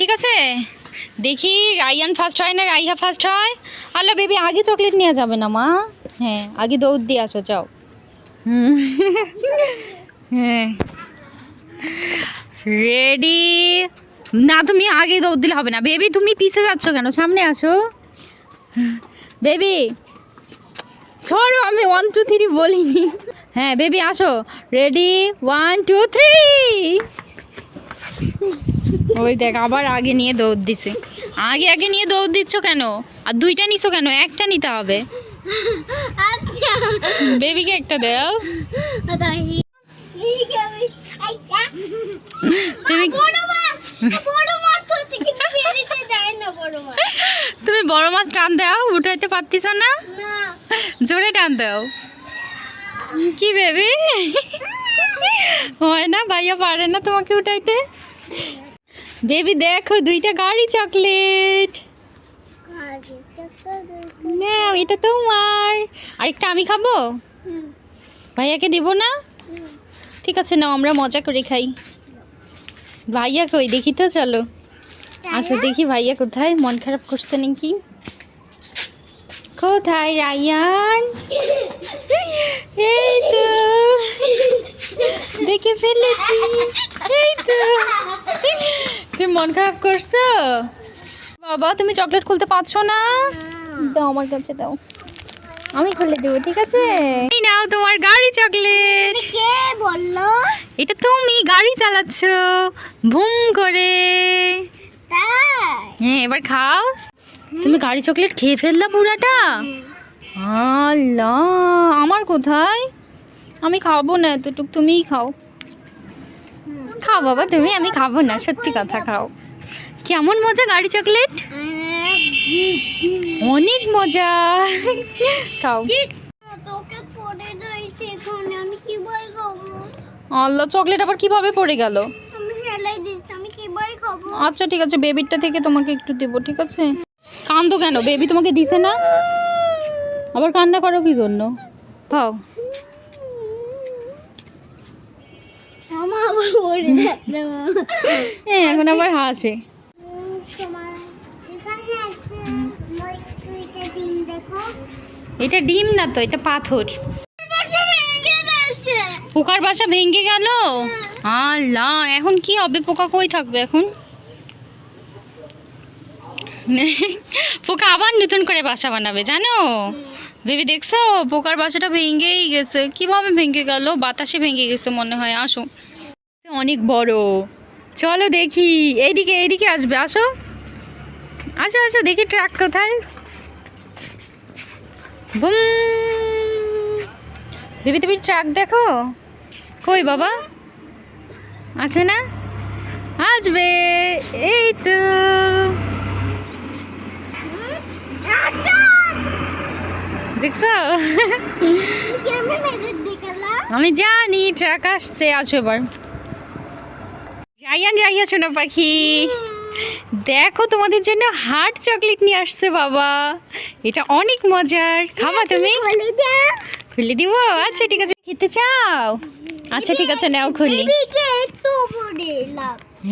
ঠিক আছে? দেখি, রাইয়ান ফার্স্ট হয় না, রাইহা ফার্স্ট হয়? আল্লাহ বেবি, আগে চকলেট নিয়ে যাবে না, মা। হ্যাঁ আগে দৌড় দিয়ে আসো, যাও। হ্যাঁ। রেডি না, তুমি আগে দৌড় দিলে হবে না। বেবি, তুমি পিছে যাচ্ছ কেন? সামনে আসো। বেবি, ছড়ো, আমি ওয়ান টু থ্রি বলিনি। হ্যাঁ বেবি, আসো। রেডি ওয়ান টু থ্রি ওই দেখ, আবার আগে নিয়ে দৌড় দিছে। আগে আগে নিয়ে দৌড় দিচ্ছ কেন? আর দুইটা নিছো কেন? একটা নিতে হবে। বেবিকে একটা দাও। তুমি বড় মাছ টান দাও, উঠাইতে পারতিস না? জোরে টান দাও। কি বেবি? হয় না, ভাইয়া পারে না তোমাকে উঠাইতে? বেবি দেখো দুইটা গাড়ি চকলেট। নাও এটা তোমার। আরেকটা আমি খাব? ভাইয়াকে দেব না? ঠিক আছে নাও আমরা মজা করে খাই। ভাইয়া কই? দেখি তো চলো। আসো দেখি ভাইয়া কোথায়? মন খারাপ করছে নাকি? কোথায় রায়ান? এই তো। দেখে ফেলেছি। এই তো। মন খারাপ করছ? বাবা তুমি চকলেট খুলতে পারছ না? দাও আমার কাছে দাও। আমি খুলে দেবো ঠিক আছে? এই নাও তোমার গাড়ি চকলেট। কে বলল? এটা তুমি গাড়ি চালাচ্ছ। ভুম করে। তাই? হ্যাঁ এবার খাও। তুমি গাড়ি চকলেট খেয়ে ফেললা পুরাটা? আল্লাহ আমার কোথায়? আমি খাব না এতটুক তুমিই খাও। খাও বাবা তুমি আমি খাব না সত্যি কথা খাও। কেমন মজা গাড়ি চকলেট? অনেক মজা। খাও। আল্লাহ চকলেট আবার কীভাবে পড়ে গেল? আচ্ছা ঠিক আছে বেবিটা থেকে তোমাকে একটু দেবো ঠিক আছে? কান্দো কেন? বেবি তোমাকে দিছে না? আবার কান্না করো কি জন্য? খাও আমার আবার পড়ে যাচ্ছে হ্যাঁ এখন আবার হাসে। এটা ডিম না তো, এটা পাথর। পোকার বাসা ভেঙে গেল? আল্লাহ, এখন কি হবে? পোকা কই থাকবে এখন? পোকা আবার নতুন করে বাসা বানাবে, জানো? ভেবে দেখছ? পোকার বাসাটা ভেঙেই গেছে। কীভাবে ভেঙে গেল? বাতাসে ভেঙে গেছে মনে হয়। আসো। অনেক বড়। চলো দেখি। এইদিকে এইদিকে আসবে। আসো। আসো আসো, দেখি ট্রাক কোথায়। বুম। বেবি তুমি ট্রাক দেখো? কই বাবা? আছে না? আসবে। এই তো। দেখছ? আমি জানি ট্রাক আসছে আছো এবার। রাইয়ান রাইয়া শোনা পাখি। দেখো তোমাদের জন্য হার্ট চকলেট নিয়ে আসছে বাবা। এটা অনেক মজার। খাবা তুমি? বলে খুলে দিব? আচ্ছা ঠিক আছে। খেতে চাও? আচ্ছা ঠিক আছে নাও খুলি।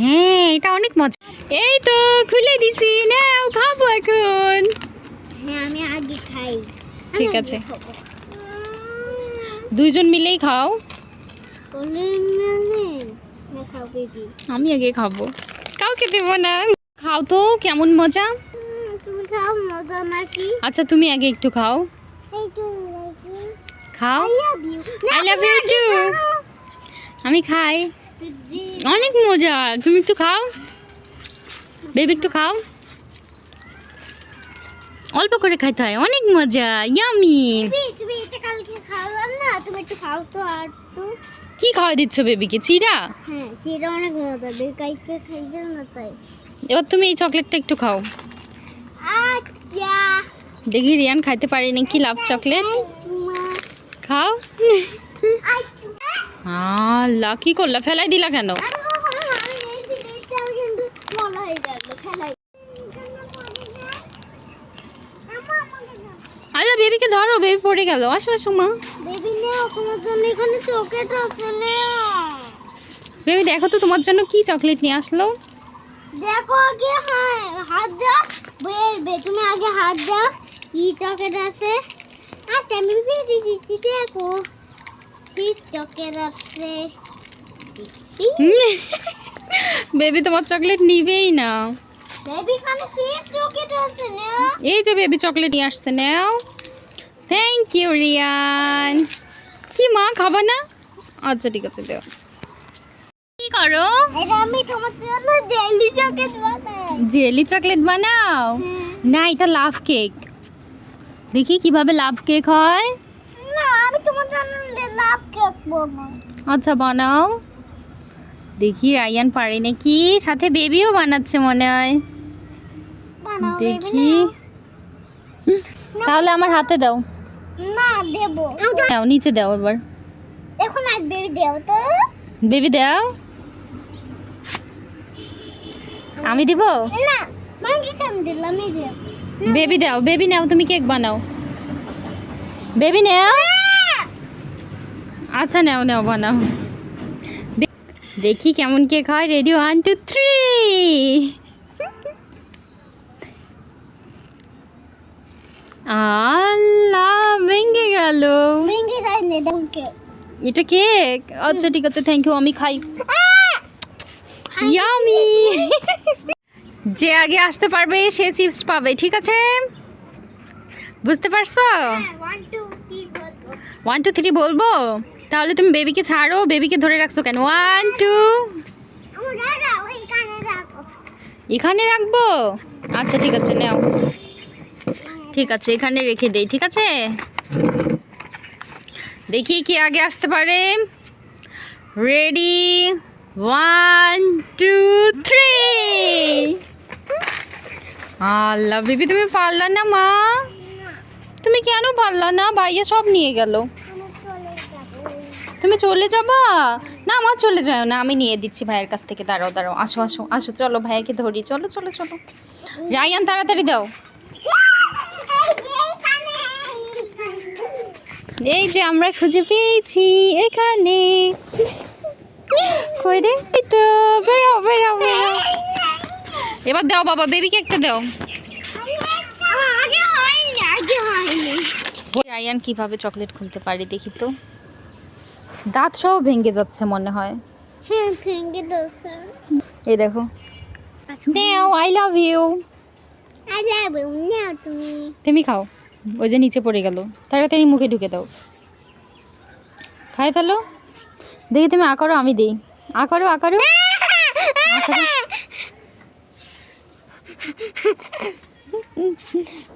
হ্যাঁ এটা অনেক মজা। এই তো খুলে দিছি। নাও খাব এখন। হ্যাঁ ঠিক আছে। দুইজন মিলেই খাও। আমি আগে খাব। কাউকে দেবো না। খাও তো কেমন মজা? আচ্ছা তুমি আগে একটু খাও। খাও। I love you. আমি খাই। অনেক মজা। তুমি একটু খাও। বেবি একটু খাও। অল্প করে খাইতে হয় অনেক মজা ইয়ামি তুমি এটা কালকে না? তুমি একটু খাও তো আর একটু। কি খাওয়া দিচ্ছ বেবিকে? চিরা? হ্যাঁ সেটা অনেক মজা বেবি না তাই। এবার তুমি এই চকলেটটা একটু খাও। আচ্ছা। দেখি রিয়ান খাইতে পারি নাকি লাভ চকলেট। খাও। আল্লাহ কি করলা? ফেলাই দিলা কেন আমি কখনো ভাবিনি এই জিনিসটা আমি কিন্তু মজা হয়ে গেল খেলাই আচ্ছা বেবিকে ধরো বেবি পড়ে গেল। আসো আসো মা। বেবি নেও তোমার জন্য এখানে চকেট আছে নেও। বেবি দেখো তো তোমার জন্য কি চকলেট নিয়ে আসলো। দেখো আগে হ্যাঁ হাত দাও। বেরবে তুমি আগে হাত দাও। কি চকলেট আছে? আচ্ছা আমি বেরিয়ে দিচ্ছি দেখো। কি চকেট আছে? বেবি তোমার চকলেট নিবেই না। বেবি খানে কি চকেট আছে না এই যে বেবি চকলেট নিয়ে আসছে নাও। থ্যাংক ইউ রিয়ান কি মা খাবা না? আচ্ছা ঠিক আছে দেও। কি করো? আমি তোমার জন্য ডেলি চকেট বানাই। জেলি চকলেট বানাও? না এটা লাভ কেক। দেখি কীভাবে লাভ কেক হয়। না আমি তোমার জন্য লাভ কেক বানাই। আচ্ছা বানাও। দেখি রায়ান পারে নাকি? সাথে বেবিও বানাচ্ছে মনে হয়। বানাও দেখি। তাহলে আমার হাতে দাও। দেবো। দাও নিচে দাও এবার। এখন আর বেবি দেও তো। বেবি দাও। আমি দিব? না মাকে কেন দিলাম যে। বেবি দাও বেবি নাও তুমি কেক বানাও। বেবি নাও। আচ্ছা নাও নাও বানাও। দেখি কেমন কেক হয়। রেডি ওয়ান টু থ্রি আল্লাহ! ভেঙে গেল। ভেঙে যায় না দেখো এটা কেক আচ্ছা ঠিক আছে থ্যাংক ইউ আমি খাই। ইয়ামি যে আগে আসতে পারবে সে চিপস পাবে ঠিক আছে? বুঝতে পারছ? ওয়ান টু থ্রি বলব। তাহলে তুমি বেবিকে ছাড়ো বেবিকে ধরে রাখছো কেন? ওয়ান টু আমার দাদা ওইখানে রাখো। এখানে রাখব? আচ্ছা ঠিক আছে নাও। ঠিক আছে এখানে রেখে দেই ঠিক আছে? দেখি কি আগে আসতে পারে। রেডি ওয়ান টু থ্রি আল্লাহ, বিবি, তুমি পারলা না, মা? তুমি কেন পারলা না? ভাইয়া সব নিয়ে গেল। তুমি চলে যাবা? না আমার চলে যাও না, আমি নিয়ে দিচ্ছি ভাইয়ের কাছ থেকে। দাঁড়াও দাঁড়াও, আসো আসো আসো, চলো ভাইয়াকে ধরি। চলো চলো চলো। রায়ান, তাড়াতাড়ি দাও। এই যে আমরা খুঁজে পেয়েছি এখানে। কই রে? তো বেরো বেরো বেরো। এবার দাও বাবা বেবিকে একটা দাও। রায়ান কীভাবে চকলেট খুলতে পারি দেখি তো। দাঁত সহ ভেঙে যাচ্ছে মনে হয়। হ্যাঁ এই দেখো। নাও I love you I love you নাও তুমি। তুমি খাও। ওই যে নিচে পড়ে গেল। তাড়াতাড়ি মুখে ঢুকে দাও। খাই ফেলো। দেখি তুমি আ করো আমি দিই। আ করো আ করো। আ করো।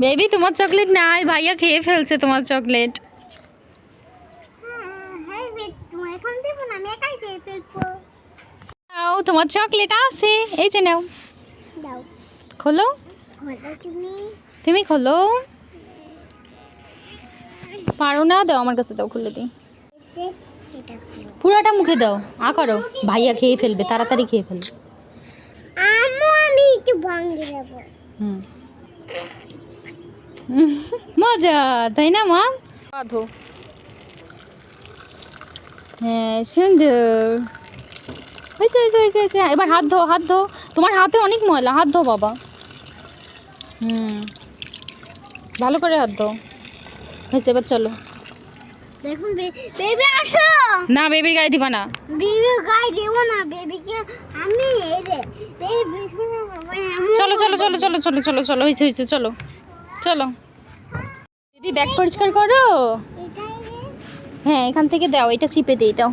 বেবি তোমার চকলেট নাই ভাইয়া খেয়ে ফেলছে তোমার চকলেট হ্যাঁ তোমার নাও তোমার চকলেট আছে। এই যে নাও। খোলো। তুমি খোলো। পারো না দাও আমার কাছে দাও খুলে দিই। পুরোটা মুখে দাও আ করো। ভাইয়া খেয়ে ফেলবে তাড়াতাড়ি খেয়ে ফেলবে আম্মু আমি একটু ভাঙে দেবো হুম। মজা তাই না মা? বাঁধো। হ্যাঁ সুন্দর। হয়েছে হয়েছে হয়েছে হয়েছে এবার হাত ধো হাত ধো। তোমার হাতে অনেক ময়লা হাত ধো বাবা। হুম। ভালো করে হাত ধো। হয়েছে এবার চলো। দেখুন বেবি আসো। না বেবির গায়ে দিবা না। বেবি গায়ে দেবো না বেবিকে আমি এই যে চলো চলো চলো চলো চলো চলো চলো হয়েছে হয়েছে চলো চলো। বেবি ব্যাগ পরিষ্কার করো। হ্যাঁ এখান থেকে দাও এটা চিপে দিই দাও।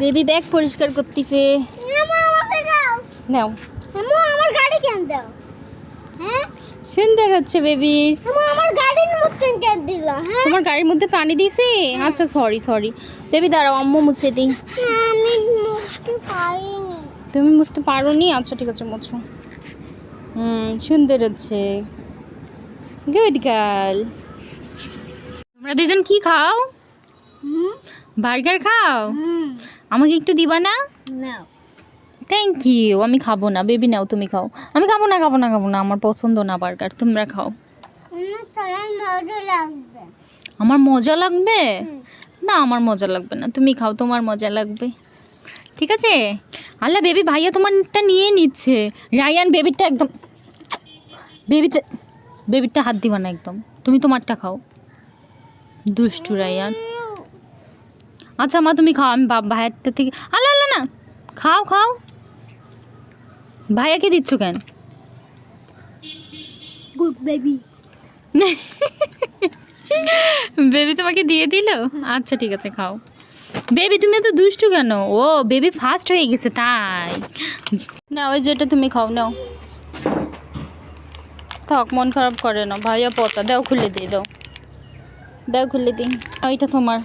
বেবি ব্যাগ পরিষ্কার করতেছে। নাও। আমার গাড়ি কেন দাও? হ্যাঁ? সুন্দর হচ্ছে আম্মু আমার গাড়ির মতন কেন দিল হ্যাঁ? তোমার গাড়ির মধ্যে পানি দিছি? আচ্ছা সরি সরি বেবি দাঁড়াও আম্মু মুছে দিই। আমি মুছতে পারিনি। তুমি বুঝতে পারো নি আচ্ছা ঠিক আছে মুছো। হুম সুন্দর হচ্ছে। গুড গার্ল তোমরা দুজন কি খাও? হুম। বার্গার খাও? হুম। আমাকে একটু দিবা না? নাও থ্যাংক ইউ আমি খাব না। বেবি নাও তুমি খাও। আমি খাব না খাব না খাব না। আমার পছন্দ না বার্গার তোমরা খাও। আমার মজা লাগবে। না আমার মজা লাগবে না। তুমি খাও তোমার মজা লাগবে। ঠিক আছে? আল্লাহ বেবি ভাইয়া তোমারটা নিয়ে নিচ্ছে। রায়ান বেবিটা একদম বেবিতে বেবিরটা হাত দিবা না একদম। তুমি তোমারটা খাও। দুষ্টু রায়ান। আচ্ছা মা তুমি খাও। আমি ভাইয়ারটা থেকে আল্লাহ আল্লাহ না। খাও খাও। ভাইয়াকে দিচ্ছ কেন? গুড বেবি বেবি তোমাকে দিয়ে দিল? আচ্ছা ঠিক আছে খাও। বেবি তুমি তো দুষ্টু কেন? ও বেবি ফাস্ট হয়ে গেছে তাই। না ওই যেটা তুমি খাও নাও। থাক মন খারাপ করে না। ভাইয়া পচা। দাও খুলে দিয়ে দাও। দাও খুলে দিই। ওইটা তোমার।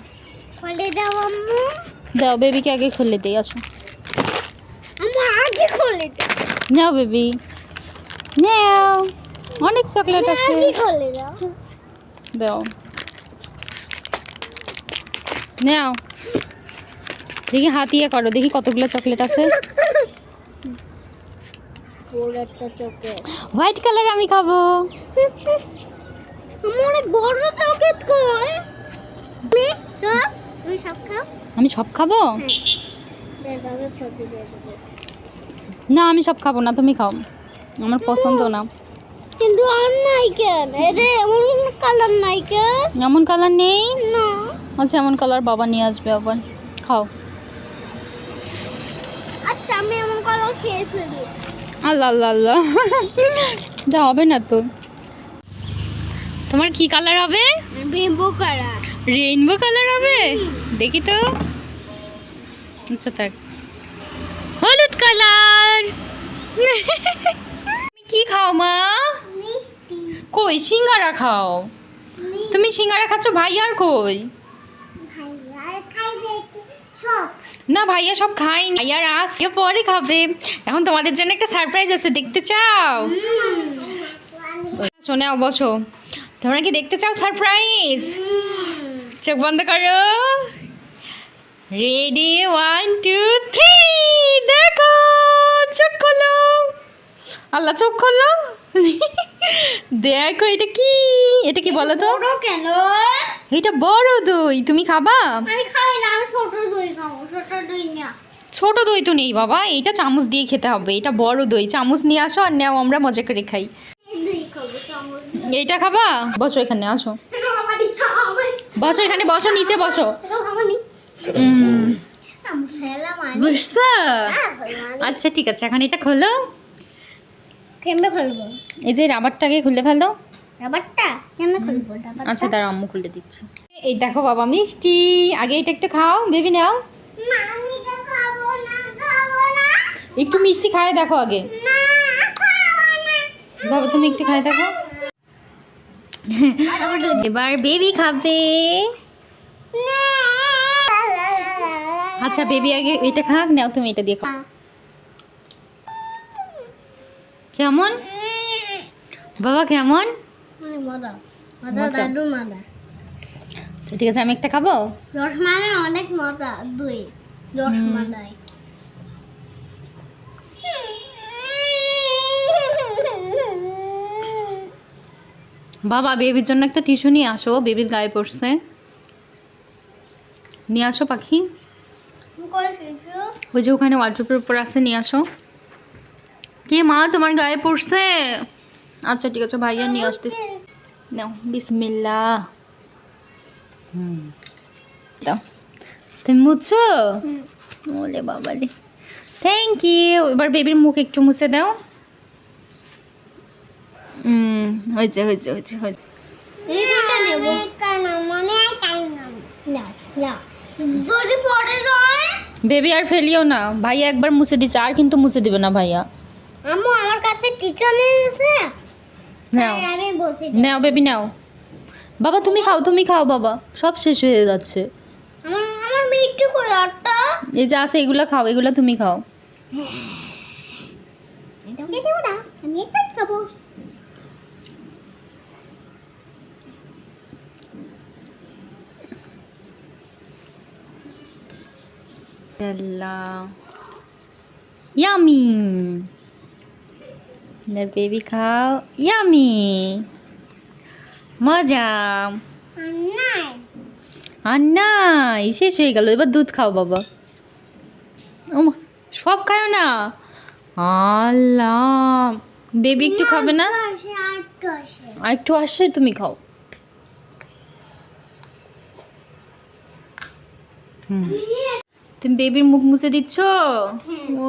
ফলে দাও আম্মু। দাও বেবিকে আগে খুলে দিই আসো। আম্মু আগে খুলে দাও নাও বেবি। নাও। অনেক চকলেট আছে। দাও। নাও। দেখি হাত ইয়ে করো দেখি কতগুলো চকলেট আছে। হোয়াইট কালার আমি খাব। আমি সব খাও। আমি সব খাব এভাবে খেতে দিয়ে দেবো না আমি সব খাব না তুমি খাও। আমার পছন্দ না। কিন্তু আর নাই কেন? এটা এমন কালার নাই কেন? এমন কালার নেই? না। আচ্ছা এমন কালার বাবা নিয়ে আসবে আবার। খাও। আচ্ছা আমি এমন কালার খেয়ে ফেলি। আল্লাহ আল্লাহ আল্লাহ। যা হবে না তো। তোমার কি কালার হবে? রেনবো কালার রেইনবো কালার হবে? দেখি তো। আচ্ছা থাক। কালার। কি খাও মা? কই? সিঙ্গারা খাও। তুমি সিঙ্গারা খাচ্ছ কই? খাই দেখতে সব। না ভাইয়া সব খাইনি ভাইয়ার আজকে পরে খাবে। এখন তোমাদের জন্য একটা সারপ্রাইজ আছে দেখতে চাও? শোনে বসো। তোমরা কি দেখতে চাও সারপ্রাইজ চোখ বন্ধ করো। রেডি ওয়ান টু থ্রি দেখো। আল্লাহ চোখ খোলো দেখো এটা কি? এটা কি বলো তো? কেন? এটা বড় দই। তুমি খাবা? আমি খাই না আমি ছোট দই খাব ছোট দই না ছোট দই তো নেই বাবা এটা চামচ দিয়ে খেতে হবে এটা বড় দই। চামচ নিয়ে আসো আর নেও আমরা মজা করে খাই। এইটা খাবা? বসো এখানে আসো। বসো এখানে বসো নিচে বসো। হ্যাঁ আচ্ছা ঠিক আছে এখন এটা খোলো। কেমনে খুলবো? এই যে রাবারটাকে খুলে ফেল দাও রাবারটা কেমনে খুলবো? রাবারটা? আচ্ছা তার আম্মু খুলে দিচ্ছে। এই দেখো বাবা মিষ্টি। আগে এটা একটু খাও বেবি নাও। না তো খাব না খাব না। একটু মিষ্টি খায় দেখো আগে। বাবা তুমি একটু খায় দেখো। এবার বেবি খাবে। আচ্ছা বেবি আগে এটা খাক নাও তুমি এটা দিয়ে খাও। কেমন? বাবা কেমন? মজা। আচ্ছা ঠিক আছে আমি একটা খাব? রসমালাই অনেক মজা দই। রসমালাই। বাবা বেবির জন্য একটা টিস্যু নিয়ে আসো বেবির গায়ে পড়ছে। নিয়ে আসো পাখি। ওই যে ওখানে ওয়ার্ড্রোপের উপর আছে নিয়ে আসো। কে মা তোমার গায়ে পড়ছে? আচ্ছা ঠিক আছে ভাইয়া নিয়ে আসতে। নাও বিসমিল্লা হুম। দাও। তুমি মুছছো ওলে বাবালে থ্যাংক ইউ এবার বেবির মুখ একটু মুছে দাও। হুম হয়েছে হয়েছে হয়েছে হয়েছে। মনে বেবি আর ফেলিও না। ভাইয়া একবার মুছে দিছে আর কিন্তু মুছে দিবে না ভাইয়া। আম্মু আমার কাছে টিচার এসেছে। নাও। আমি বসে নাও বেবি নাও। বাবা তুমি খাও তুমি খাও বাবা। সব শেষ হয়ে যাচ্ছে। আমার আমার মিষ্টি কই আটটা? এই যে আছে এগুলো খাও এগুলো তুমি খাও। এটাকে দেবো না আমি এটাই খাব। ইয়ামি বেবি খাও ইয়ামি মজা। নাই আর নাই শেষ হয়ে গেল। এবার দুধ খাও বাবা। সব খায় না? আল্লাহ। বেবি একটু খাবে না? আর একটু আসে তুমি খাও। তুমি বেবির মুখ মুছে দিচ্ছ? ও